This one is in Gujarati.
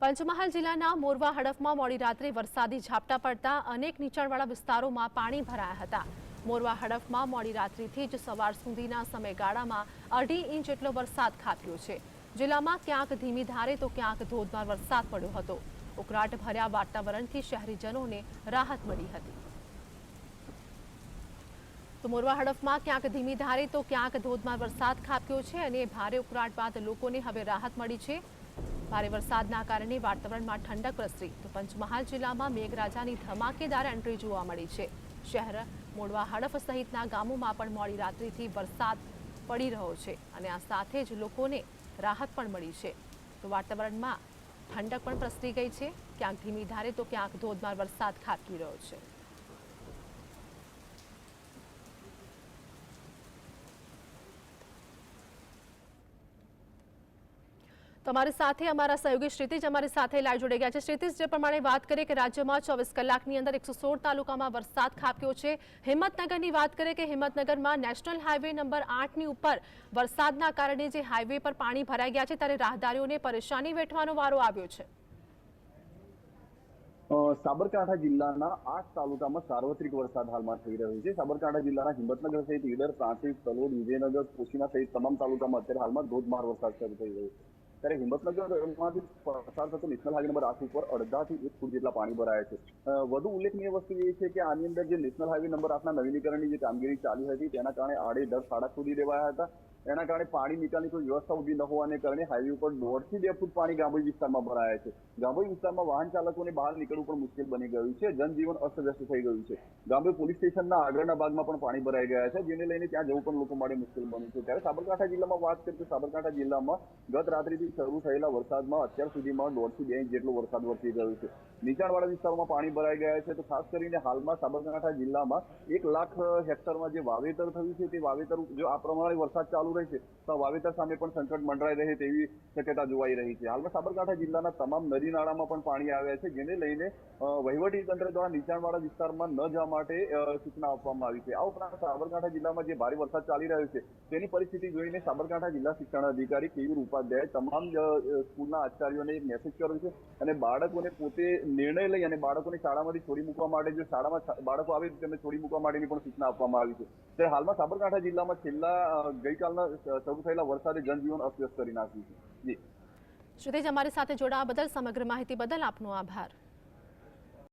પંચમહાલ જિલ્લાના મોરવા હડફમાં મોડી રાત્રે વરસાદી ઝાપટા પડતા અનેક નીચાણવાળા વિસ્તારોમાં પાણી ભરાયા હતા. મોરવા હડફમાં મોડી રાત્રિથી જ સવાર સુધીના સમયગાળામાં અઢી ઇંચ જેટલો વરસાદ ખાબક્યો છે. જિલ્લામાં ક્યાંક ધીમી ધારે તો ક્યાંક ધોધમાર વરસાદ પડ્યો હતો. ઉકળાટ ભર્યા વાતાવરણથી શહેરીજનોને રાહત મળી હતી. તો મોરવા હડફમાં ક્યાંક ધીમી ધારે તો ક્યાંક ધોધમાર વરસાદ ખાબક્યો છે અને ભારે ઉકળાટ બાદ લોકોને હવે રાહત મળી છે. ભારે વરસાદના કારણે વાતાવરણમાં ઠંડક પ્રસરી. તો પંચમહાલ જિલ્લામાં મેઘરાજાની ધમાકેદાર એન્ટ્રી જોવા મળી છે. શહેર મોડવા હડફ સહિતના ગામોમાં પણ મોડી રાત્રિથી વરસાદ પડી રહ્યો છે અને આ સાથે જ લોકોને રાહત પણ મળી છે. તો વાતાવરણમાં ઠંડક પણ પ્રસરી ગઈ છે. ક્યાંક ધીમી ધારે તો ક્યાંક ધોધમાર વરસાદ ખાબકી રહ્યો છે. તમારી સાથે, અમારા સહયોગી શ્રીતિજ અમારી સાથે લાઈવ જોડાઈ ગયા છે. શ્રીતિજ, જે પ્રમાણે વાત કરીએ કે રાજ્યમાં ચોવીસ કલાકની અંદર એકસો તાલુકામાં વરસાદ ખાબક્યો છે. હિંમતનગરની વાત કરીએ કે હિંમતનગરમાં નેશનલ હાઈવે નંબર આઠની ઉપર વરસાદના કારણે જે હાઈવે પર પાણી ભરાઈ ગયા છે, ત્યારે રાહદારીઓને પરેશાની વેઠવાનો વારો આવ્યો છે. સાબરકાંઠા જિલ્લાના આઠ તાલુકામાં સાર્વત્રિક વરસાદ હાલમાં થઈ રહ્યો છે. સાબરકાંઠા જિલ્લાના હિંમતનગર સહિત ઈડર પ્રાંતિક તલોદ વિજયનગર, કોશીના સહિત તમામ તાલુકામાં અત્યારે હાલમાં ધોધમાર વરસાદ શરૂ થઈ રહ્યો છે. ત્યારે હિંમતનગરમાંથી પસાર થતો નેશનલ હાઈવે નંબર આઠ ઉપર અડધાથી એક ફૂટ જેટલા પાણી ભરાયા છે. વધુ ઉલ્લેખનીય વસ્તુ એ છે કે આની અંદર જે નેશનલ હાઈવે નંબર આઠના નવીનીકરણની જે કામગીરી ચાલી હતી, તેના કારણે આડે દર સાડા ખોદી દેવાયા હતા. એના કારણે પાણી નિકાલની કોઈ વ્યવસ્થા ઊભી ન હોવાને કારણે હાઈવે ઉપર દોઢથી બે ફૂટ પાણી ગામોઈ વિસ્તારમાં ભરાયા છે. ગામોઈ વિસ્તારમાં વાહન ચાલકોને બહાર નીકળવું પણ મુશ્કેલ બની ગયું છે. જનજીવન અસ્તવ્યસ્ત થઈ ગયું છે. ગામોઈ પોલીસ સ્ટેશનના આગળના ભાગમાં પણ પાણી ભરાઈ ગયા છે. જેને લઈને ત્યાં જવું પણ લોકો માટે મુશ્કેલ બન્યું છે. ત્યારે સાબરકાંઠા જિલ્લામાં વાત કરીએ તો સાબરકાંઠા જિલ્લામાં ગત રાત્રિથી શરૂ થયેલા વરસાદમાં અત્યાર સુધીમાં દોઢથી બે ઇંચ જેટલો વરસાદ વરસી ગયો છે. નીચાણવાળા વિસ્તારોમાં પાણી ભરાઈ ગયા છે. તો ખાસ કરીને હાલમાં સાબરકાંઠા જિલ્લામાં એક લાખ હેક્ટરમાં જે વાવેતર થયું છે, તે વાવેતર જો આ પ્રમાણે વરસાદ ચાલુ રહેશે તો વાવેતર સામે પણ સંકટ મંડરાઈ રહે તેવી શક્યતા જોવાઈ રહી છે. હાલમાં સાબરકાંઠા જિલ્લાના તમામ નદી નાળામાં પણ પાણી આવ્યા છે, જેને લઈને વહીવટી તંત્ર દ્વારા નીચાણવાળા વિસ્તારમાં ન જવા માટે સૂચના આપવામાં આવી છે. આ ઉપરાંત સાબરકાંઠા જિલ્લામાં જે ભારે વરસાદ ચાલી રહ્યો છે, તેની પરિસ્થિતિ જોઈને સાબરકાંઠા જિલ્લા શિક્ષણ અધિકારી કેવી ઉપાધ્યાય તમામ સ્કૂલના આચાર્યોને એક મેસેજ કર્યો છે અને બાળકોને પોતે નિર્ણય લઈ અને બાળકોને શાળામાંથી છોડી મૂકવા માટે, જો શાળામાં બાળકો આવે તેમને છોડી મૂકવા માટેની પણ સૂચના આપવામાં આવી છે. ત્યારે હાલમાં સાબરકાંઠા જિલ્લામાં છેલ્લા ગઈકાલના શરૂ થયેલા વરસાદે જનજીવન અસ્તવ્યસ્ત કરી નાખ્યું છે. જી. શ્રીતિજ, અમારી સાથે જોડાવા બદલ સમગ્ર માહિતી બદલ આપનો આભાર.